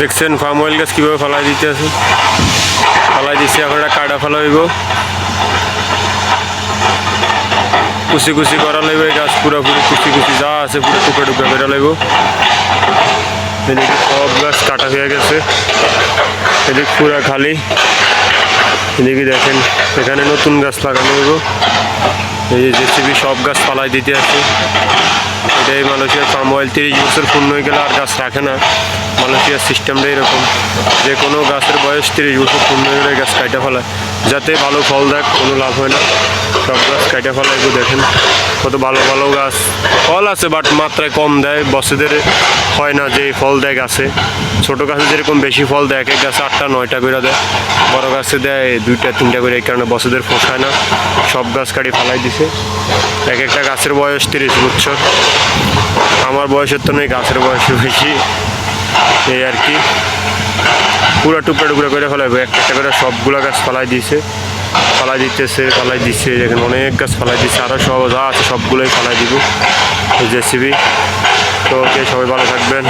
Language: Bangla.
দেখছেন ফার্ম অয়েল গাছ কীভাবে ফালাই দিতে আছে? ফালাই দিচ্ছে এখন একটা কাটা ফালা হইব। কুচি কুচি করা লাগবে, এই গাছ পুরোপুরি কুচি কুচি যা আছে, পুরো টুকরা টুকরা করে লাগব। এদিকে সব গাছ কাটা হয়ে গেছে। এদিকে পুরা খালি। এদিকে দেখেন, এখানে নতুন গাছ লাগানো হইব। এই যে সব গাছ ফালাই দিতে আছে। এটাই মালয়েশিয়ার পাম অয়েল তিরিশ বছর পূর্ণ হয়ে গেলে আর গাছ রাখে না। মালয়েশিয়ার সিস্টেমটা এরকম। যে কোনো গাছের বয়স তিরিশ বছর পূর্ণ হয়ে গেলে গাছ কাটা ফেলায়। যাতে ভালো ফল দেয়, কোনো লাভ হয় না। সব কাটা ফেলায় একটু দেখেন। কত ভালো ভালো গাছ। ফল আছে বাট মাত্রায় কম দেয়। বছরের হয় না যে ফল দেয় গাছে। ছোটো গাছে যেরকম বেশি ফল দেয়, এক এক গাছে আটটা, নয়টা করে দেয়। বড় গাছে দেয় দুইটা, তিনটা করে এই কারণে বছরের পোষায় না। সব গাছ কাটি ফালাই দিছে। এক একটা গাছের বয়স তিরিশ বছর। আমার বয়সের তো নেই গাছের বয়স বেশি। এই আর কি। পুরো টুকরা টুকরা করে ফেলাইবো। একটা করে সবগুলো গাছ ফালাই দিয়েছে ফালাই দিতেছে, ফালাই দিচ্ছে দেখেন অনেক গাছ ফালাই দিচ্ছে আরও সব যা আছে সবগুলোই ফালাই দিব। জেসিবি তো ওকে সবাই ভালো থাকবেন।